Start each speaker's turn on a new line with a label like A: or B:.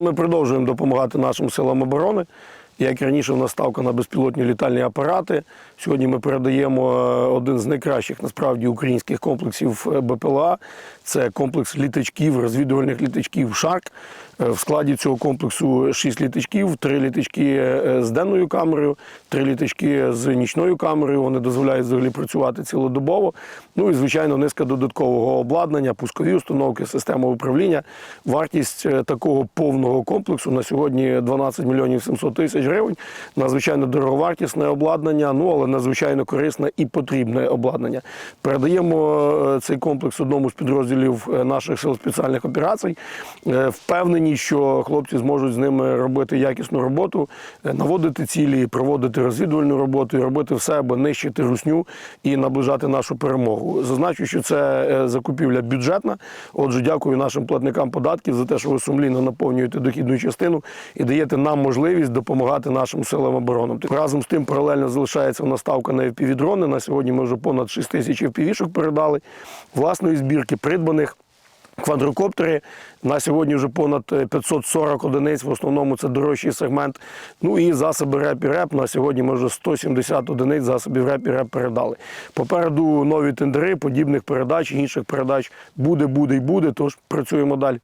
A: Ми продовжуємо допомагати нашим силам оборони. Як раніше, в нас ставка на безпілотні літальні апарати. Сьогодні ми передаємо е, один з найкращих насправді українських комплексів е, БПЛА. Це комплекс літачків, розвідувальних літачків Шарк. Е, В складі цього комплексу 6 літачків, 3 літачки е, з денною камерою, 3 літачки з нічною камерою. Вони дозволяють взагалі працювати цілодобово. Ну і звичайно, низка додаткового обладнання, пускові установки, система управління. Вартість е, такого повного комплексу на сьогодні 12 мільйонів 700 тисяч гривень. Надзвичайно дороговартісне обладнання, ну але надзвичайно корисне і потрібне обладнання. Передаємо е, цей комплекс одному з підрозділів е, наших сил спеціальних операцій. Е, Впевнені, що хлопці зможуть з ними робити якісну роботу, е, наводити цілі, проводити розвідувальну роботу і робити все, аби нищити русню і наближати нашу перемогу. Зазначу, що це е, закупівля бюджетна. Отже, дякую нашим платникам податків за те, що ви сумлінно наповнюєте дохідну частину і даєте нам можливість допомагати нашим силам оборони. Разом з тим паралельно залишається в нас ставка на FPV-дрони. На сьогодні ми вже понад 6 тисяч FPV-шок передали власної збірки, придбаних. Квадрокоптери на сьогодні вже понад е, 540 одиниць. В основному це дорожчий сегмент. Ну і засоби РЕП і РЕП. На сьогодні ми вже 170 одиниць засобів РЕП і РЕП передали. Попереду нові тендери, подібних передач, інших передач буде, буде і буде. Тож працюємо далі.